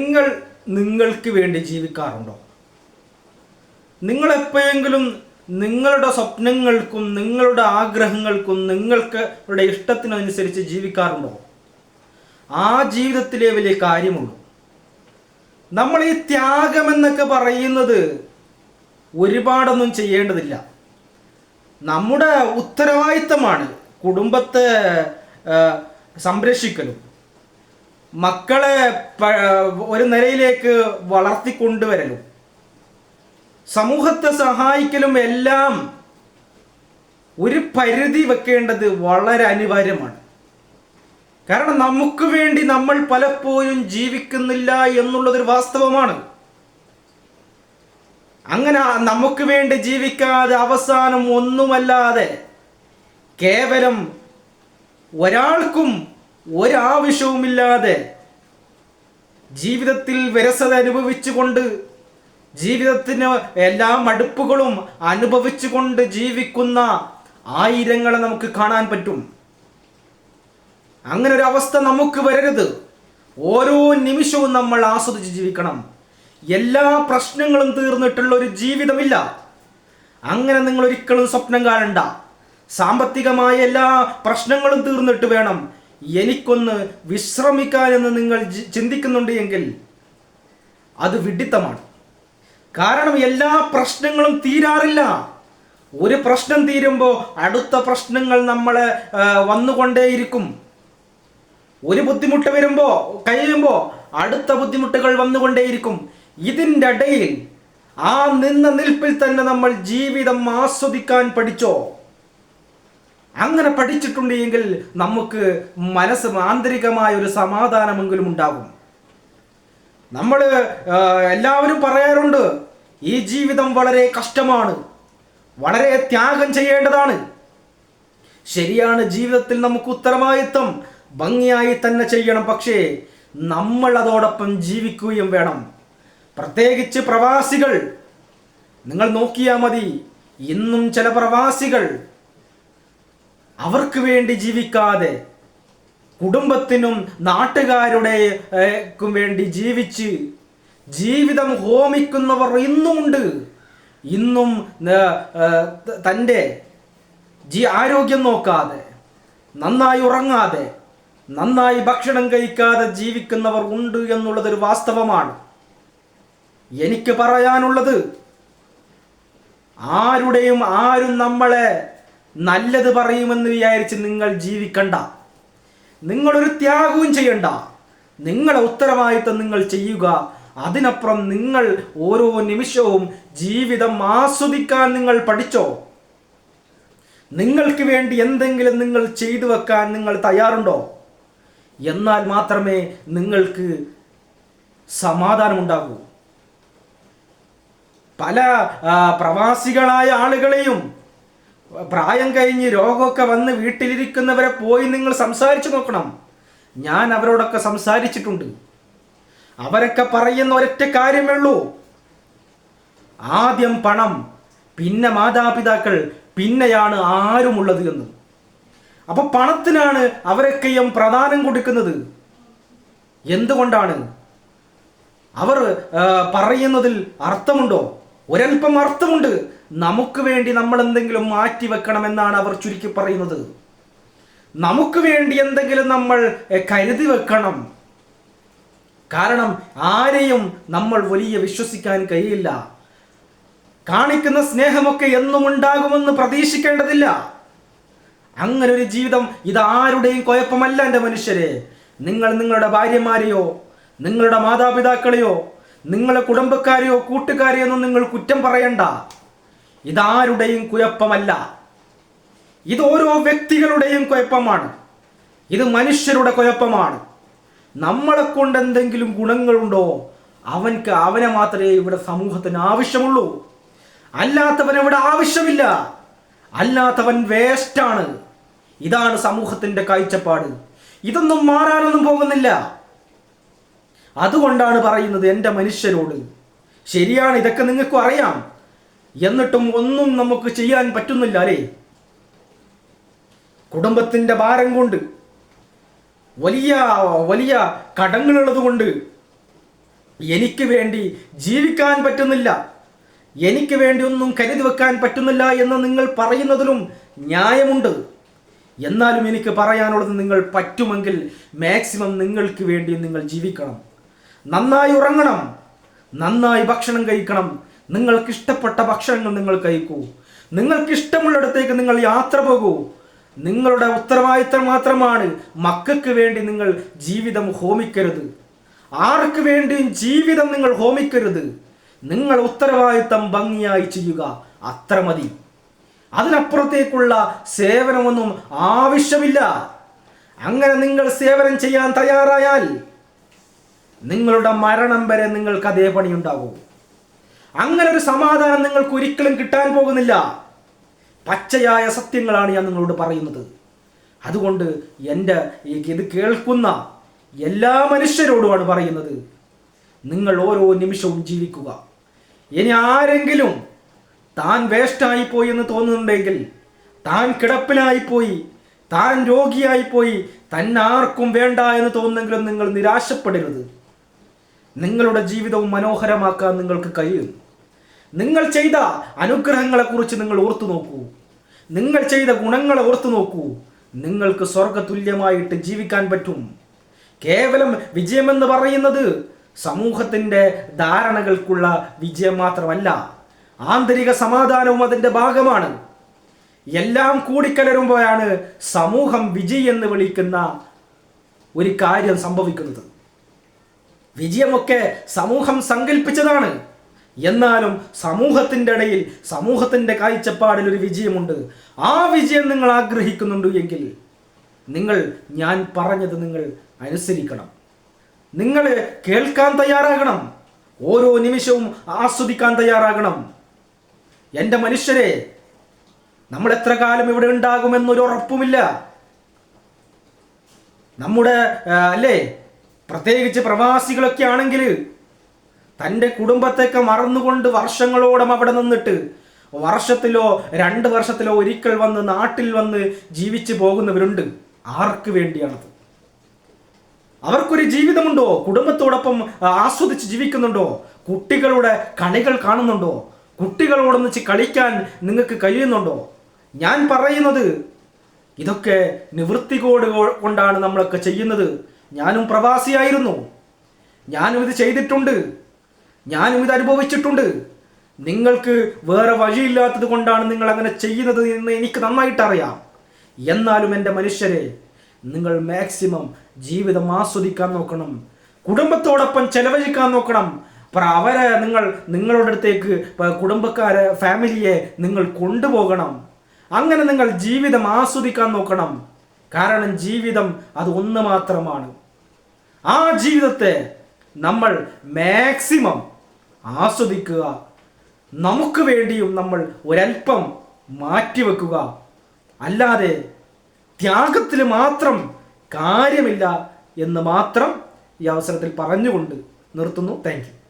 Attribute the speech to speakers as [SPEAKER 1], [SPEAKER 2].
[SPEAKER 1] നിങ്ങൾ നിങ്ങൾക്ക് വേണ്ടി ജീവിക്കാറുണ്ടോ? നിങ്ങൾ എപ്പോഴെങ്കിലും നിങ്ങളുടെ സ്വപ്നങ്ങൾക്കും നിങ്ങളുടെ ആഗ്രഹങ്ങൾക്കും നിങ്ങൾക്ക് ഇഷ്ടത്തിനനുസരിച്ച് ജീവിക്കാറുണ്ടോ? ആ ജീവിതത്തിലെ വലിയ കാര്യമുള്ളൂ. നമ്മൾ ഈ ത്യാഗം എന്നൊക്കെ പറയുന്നത് ഒരുപാടൊന്നും ചെയ്യേണ്ടതില്ല. നമ്മുടെ ഉത്തരവാദിത്തമാണ് കുടുംബത്തെ സംരക്ഷിക്കലും. മക്കളെ ഒരു നിലയിലേക്ക് വളർത്തിക്കൊണ്ടുവരലും. സമൂഹത്തെ സഹായിക്കലും എല്ലാം ഒരു പരിധി വെക്കേണ്ടത് വളരെ അനിവാര്യമാണ്. കാരണം നമുക്ക് വേണ്ടി നമ്മൾ പലപ്പോഴും ജീവിക്കുന്നില്ല എന്നുള്ളതൊരു വാസ്തവമാണ്. അങ്ങനെ നമുക്ക് വേണ്ടി ജീവിക്കാതെ അവസാനം ഒന്നുമല്ലാതെ കേവലം ഒരാൾക്കും ഒരാവശ്യവുമില്ലാതെ ജീവിതത്തിൽ വിരസത അനുഭവിച്ചുകൊണ്ട് ജീവിതത്തിന് എല്ലാ മടുപ്പുകളും അനുഭവിച്ചുകൊണ്ട് ജീവിക്കുന്ന ആയിരങ്ങളെ നമുക്ക് കാണാൻ പറ്റും. അങ്ങനെ ഒരു അവസ്ഥ നമുക്ക് വരരുത്. ഓരോ നിമിഷവും നമ്മൾ ആസ്വദിച്ച് ജീവിക്കണം. എല്ലാ പ്രശ്നങ്ങളും തീർന്നിട്ടുള്ള ഒരു ജീവിതമില്ല. അങ്ങനെ നിങ്ങൾ ഒരിക്കലും സ്വപ്നം കാണണ്ട. സാമ്പത്തികമായ എല്ലാ പ്രശ്നങ്ങളും തീർന്നിട്ട് വേണം എനിക്കൊന്ന് വിശ്രമിക്കാൻ എന്ന് നിങ്ങൾ ചിന്തിക്കുന്നുണ്ട് എങ്കിൽ അത് വിഡിത്തമാണ്. കാരണം എല്ലാ പ്രശ്നങ്ങളും തീരാറില്ല. ഒരു പ്രശ്നം തീരുമ്പോൾ അടുത്ത പ്രശ്നങ്ങൾ നമ്മൾ വന്നുകൊണ്ടേയിരിക്കും. ഒരു ബുദ്ധിമുട്ട് വരുമ്പോൾ കഴിയുമ്പോൾ അടുത്ത ബുദ്ധിമുട്ടുകൾ വന്നുകൊണ്ടേയിരിക്കും. ഇതിന്റെ ഇടയിൽ ആ നിന്ന നിൽപ്പിൽ തന്നെ നമ്മൾ ജീവിതം ആസ്വദിക്കാൻ പഠിച്ചോ? അങ്ങനെ പഠിച്ചിട്ടുണ്ട് എങ്കിൽ നമുക്ക് മനസ്സ് ആന്തരികമായ ഒരു സമാധാനമെങ്കിലും ഉണ്ടാകും. നമ്മൾ എല്ലാവരും പറയാറുണ്ട് ഈ ജീവിതം വളരെ കഷ്ടമാണ് വളരെ ത്യാഗം ചെയ്യേണ്ടതാണ്. ശരിയാണ് ജീവിതത്തിൽ നമുക്ക് ഉത്തരവാദിത്വം ഭംഗിയായി തന്നെ ചെയ്യണം പക്ഷേ നമ്മൾ അതോടൊപ്പം ജീവിക്കുകയും വേണം. പ്രത്യേകിച്ച് പ്രവാസികൾ നിങ്ങൾ നോക്കിയാൽ മതി ഇന്നും ചില പ്രവാസികൾ അവർക്ക് വേണ്ടി ജീവിക്കാതെ കുടുംബത്തിനും നാട്ടുകാരുടെ വേണ്ടി ജീവിച്ച് ജീവിതം ഹോമിക്കുന്നവർ ഇന്നുമുണ്ട്. ഇന്നും തന്റെ ജി ആരോഗ്യം നോക്കാതെ നന്നായി ഉറങ്ങാതെ നന്നായി ഭക്ഷണം കഴിക്കാതെ ജീവിക്കുന്നവർ ഉണ്ട് എന്നുള്ളതൊരു വാസ്തവമാണ്. എനിക്ക് പറയാനുള്ളത് ആരുടെയും ആരും നമ്മളെ നല്ലത് പറയുമെന്ന് വിചാരിച്ച് നിങ്ങൾ ജീവിക്കണ്ട. നിങ്ങളൊരു ത്യാഗവും ചെയ്യണ്ട. നിങ്ങളെ ഉത്തരവാദിത്തം നിങ്ങൾ ചെയ്യുക. അതിനപ്പുറം നിങ്ങൾ ഓരോ നിമിഷവും ജീവിതം ആസ്വദിക്കാൻ നിങ്ങൾ പഠിച്ചോ? നിങ്ങൾക്ക് വേണ്ടി എന്തെങ്കിലും നിങ്ങൾ ചെയ്തു വെക്കാൻ നിങ്ങൾ തയ്യാറുണ്ടോ? എന്നാൽ മാത്രമേ നിങ്ങൾക്ക് സമാധാനമുണ്ടാകൂ. പല പ്രവാസികളായ ആളുകളെയും പ്രായം കഴിഞ്ഞ് രോഗമൊക്കെ വന്ന് വീട്ടിലിരിക്കുന്നവരെ പോയി നിങ്ങൾ സംസാരിച്ചു നോക്കണം. ഞാൻ അവരോടൊക്കെ സംസാരിച്ചിട്ടുണ്ട്. അവരൊക്കെ പറയുന്ന ഒരൊറ്റ കാര്യമേ ഉള്ളൂ ആദ്യം പണം പിന്നെ മാതാപിതാക്കൾ പിന്നെയാണ് ആരുമുള്ളത് എന്ന്. അപ്പൊ പണത്തിനാണ് അവരൊക്കെയും പ്രധാനം കൊടുക്കുന്നത്. എന്തുകൊണ്ടാണ്? അവർ പറയുന്നതിൽ അർത്ഥമുണ്ടോ? ഒരൽപ്പം അർത്ഥമുണ്ട്. നമുക്ക് വേണ്ടി നമ്മൾ എന്തെങ്കിലും മാറ്റി വെക്കണമെന്നാണ് അവർ ചുരുക്കി പറയുന്നത്. നമുക്ക് വേണ്ടി എന്തെങ്കിലും നമ്മൾ കരുതി വെക്കണം. കാരണം ആരെയും നമ്മൾ വലിയ വിശ്വസിക്കാൻ കഴിയില്ല. കാണിക്കുന്ന സ്നേഹമൊക്കെ എന്നും ഉണ്ടാകുമെന്ന് പ്രതീക്ഷിക്കേണ്ടതില്ല. അങ്ങനെ ഒരു ജീവിതം ഇതാരുടെയും കുഴപ്പമല്ല എന്റെ മനുഷ്യരെ. നിങ്ങൾ നിങ്ങളുടെ ഭാര്യമാരെയോ നിങ്ങളുടെ മാതാപിതാക്കളെയോ നിങ്ങളുടെ കുടുംബക്കാരെയോ കൂട്ടുകാരെയോ ഒന്നും നിങ്ങൾ കുറ്റം പറയണ്ട. ഇതാരുടെയും കുഴപ്പമല്ല. ഇത് ഓരോ വ്യക്തികളുടെയും കുഴപ്പമാണ്. ഇത് മനുഷ്യരുടെ കുഴപ്പമാണ്. നമ്മളെ കൊണ്ട് എന്തെങ്കിലും ഗുണങ്ങളുണ്ടോ? അവൻക്ക് അവനെ മാത്രമേ ഇവിടെ സമൂഹത്തിന് ആവശ്യമുള്ളൂ. അല്ലാത്തവൻ ഇവിടെ ആവശ്യമില്ല. അല്ലാത്തവൻ വേസ്റ്റാണ് ഇതാണ് സമൂഹത്തിന്റെ കാഴ്ചപ്പാട്. ഇതൊന്നും മാറാനൊന്നും പോകുന്നില്ല. അതുകൊണ്ടാണ് പറയുന്നത് എന്റെ മനുഷ്യരോട്. ശരിയാണ് ഇതൊക്കെ നിങ്ങൾക്കും അറിയാം. എന്നിട്ടും ഒന്നും നമുക്ക് ചെയ്യാൻ പറ്റുന്നില്ല അല്ലേ? കുടുംബത്തിന്റെ ഭാരം കൊണ്ട് വലിയ വലിയ കടങ്ങളുള്ളത് കൊണ്ട് എനിക്ക് വേണ്ടി ജീവിക്കാൻ പറ്റുന്നില്ല. എനിക്ക് വേണ്ടി ഒന്നും കരുതി വെക്കാൻ പറ്റുന്നില്ല എന്ന് നിങ്ങൾ പറയുന്നതിലും ന്യായമുണ്ട്. എന്നാലും എനിക്ക് പറയാനുള്ളത് നിങ്ങൾ പറ്റുമെങ്കിൽ മാക്സിമം നിങ്ങൾക്ക് വേണ്ടി നിങ്ങൾ ജീവിക്കണം. നന്നായി ഉറങ്ങണം. നന്നായി ഭക്ഷണം കഴിക്കണം. നിങ്ങൾക്ക് ഇഷ്ടപ്പെട്ട ഭക്ഷണങ്ങൾ നിങ്ങൾ കഴിക്കൂ. നിങ്ങൾക്ക് ഇഷ്ടമുള്ളിടത്തേക്ക് നിങ്ങൾ യാത്ര പോകൂ. നിങ്ങളുടെ ഉത്തരവാദിത്തം മാത്രമാണ് മക്കൾക്ക് വേണ്ടി നിങ്ങൾ ജീവിതം ഹോമിക്കരുത്. ആർക്ക് വേണ്ടിയും ജീവിതം നിങ്ങൾ ഹോമിക്കരുത്. നിങ്ങൾ ഉത്തരവാദിത്തം ഭംഗിയായി ചെയ്യുക. അത്ര മതി. അതിനപ്പുറത്തേക്കുള്ള സേവനമൊന്നും ആവശ്യമില്ല. അങ്ങനെ നിങ്ങൾ സേവനം ചെയ്യാൻ തയ്യാറായാൽ നിങ്ങളുടെ മരണം വരെ നിങ്ങൾക്ക് അതേ പണിയുണ്ടാകും. അങ്ങനെ ഒരു സമാധാനം നിങ്ങൾക്ക് ഒരിക്കലും കിട്ടാൻ പോകുന്നില്ല. പച്ചയായ സത്യങ്ങളാണ് ഞാൻ നിങ്ങളോട് പറയുന്നത്. അതുകൊണ്ട് എന്റെ ഇത് കേൾക്കുന്ന എല്ലാ മനുഷ്യരോടുമാണ് പറയുന്നത്. നിങ്ങൾ ഓരോ നിമിഷവും ജീവിക്കുക. ഇനി ആരെങ്കിലും താൻ വേസ്റ്റായി പോയി എന്ന് തോന്നുന്നുണ്ടെങ്കിൽ താൻ കിടപ്പിലായിപ്പോയി താൻ രോഗിയായിപ്പോയി തന്നാർക്കും വേണ്ട എന്ന് തോന്നുന്നെങ്കിലും നിങ്ങൾ നിരാശപ്പെടരുത്. നിങ്ങളുടെ ജീവിതവും മനോഹരമാക്കാൻ നിങ്ങൾക്ക് കഴിയും. നിങ്ങൾ ചെയ്ത അനുഗ്രഹങ്ങളെക്കുറിച്ച് നിങ്ങൾ ഓർത്തു നോക്കൂ. നിങ്ങൾ ചെയ്ത ഗുണങ്ങളെ ഓർത്തു നോക്കൂ. നിങ്ങൾക്ക് സ്വർഗതുല്യമായിട്ട് ജീവിക്കാൻ പറ്റും. കേവലം വിജയമെന്ന് പറയുന്നത് സമൂഹത്തിന്റെ ധാരണകൾക്കുള്ള വിജയം മാത്രമല്ല ആന്തരിക സമാധാനവും അതിന്റെ ഭാഗമാണ്. എല്ലാം കൂടിക്കലരുമ്പോഴാണ് സമൂഹം വിജയ് എന്ന് വിളിക്കുന്ന ഒരു കാര്യം സംഭവിക്കുന്നത്. വിജയമൊക്കെ സമൂഹം സങ്കല്പിച്ചതാണ് എന്നാലും സമൂഹത്തിന്റെ ഇടയിൽ സമൂഹത്തിന്റെ കാഴ്ചപ്പാടിൽ ഒരു വിജയമുണ്ട്. ആ വിജയം നിങ്ങൾ ആഗ്രഹിക്കുന്നുണ്ട് എങ്കിൽ നിങ്ങൾ ഞാൻ പറഞ്ഞത് നിങ്ങൾ അനുസരിക്കണം. നിങ്ങൾ കേൾക്കാൻ തയ്യാറാകണം. ഓരോ നിമിഷവും ആസ്വദിക്കാൻ തയ്യാറാകണം. എന്റെ മനുഷ്യരെ നമ്മൾ എത്ര കാലം ഇവിടെ ഉണ്ടാകുമെന്നൊരു ഉറപ്പുമില്ല. നമ്മുടെ അല്ലേ? പ്രത്യേകിച്ച് പ്രവാസികളൊക്കെ ആണെങ്കിൽ തന്റെ കുടുംബത്തെയൊക്കെ മറന്നുകൊണ്ട് വർഷങ്ങളോളം അവിടെ നിന്നിട്ട് വർഷത്തിലോ രണ്ട് വർഷത്തിലോ ഒരിക്കൽ വന്ന് നാട്ടിൽ വന്ന് ജീവിച്ചു പോകുന്നവരുണ്ട്. ആർക്ക് വേണ്ടിയാണത്? അവർക്കൊരു ജീവിതമുണ്ടോ? കുടുംബത്തോടൊപ്പം ആസ്വദിച്ച് ജീവിക്കുന്നുണ്ടോ? കുട്ടികളുടെ കളികൾ കാണുന്നുണ്ടോ? കുട്ടികളോടൊന്നിച്ച് കളിക്കാൻ നിങ്ങൾക്ക് കഴിയുന്നുണ്ടോ? ഞാൻ പറയുന്നത് ഇതൊക്കെ നിവൃത്തികോട് കൊണ്ടാണ് നമ്മളൊക്കെ ചെയ്യുന്നത്. ഞാനും പ്രവാസിയായിരുന്നു. ഞാനും ഇത് ചെയ്തിട്ടുണ്ട്. ഞാനും ഇത് അനുഭവിച്ചിട്ടുണ്ട്. നിങ്ങൾക്ക് വേറെ വഴിയില്ലാത്തത് കൊണ്ടാണ് നിങ്ങൾ അങ്ങനെ ചെയ്യുന്നത് എന്ന് എനിക്ക് നന്നായിട്ട് അറിയാം എന്നാലും എന്റെ മനുഷ്യരെ നിങ്ങൾ മാക്സിമം ജീവിതം ആസ്വദിക്കാൻ നോക്കണം. കുടുംബത്തോടൊപ്പം ചെലവഴിക്കാൻ നോക്കണം. അപ്പം അവരെ നിങ്ങൾ നിങ്ങളുടെ അടുത്തേക്ക് കുടുംബക്കാരെ ഫാമിലിയെ നിങ്ങൾ കൊണ്ടുപോകണം. അങ്ങനെ നിങ്ങൾ ജീവിതം ആസ്വദിക്കാൻ നോക്കണം. കാരണം ജീവിതം അത് ഒന്ന് മാത്രമാണ്. ആ ജീവിതത്തെ നമ്മൾ മാക്സിമം ആസ്വദിക്കുക. നമുക്ക് വേണ്ടിയും നമ്മൾ ഒരൽപ്പം മാറ്റിവെക്കുക. അല്ലാതെ ത്യാഗത്തിൽ മാത്രം കാര്യമില്ല എന്ന് മാത്രം ഈ അവസരത്തിൽ പറഞ്ഞുകൊണ്ട് നിർത്തുന്നു. താങ്ക്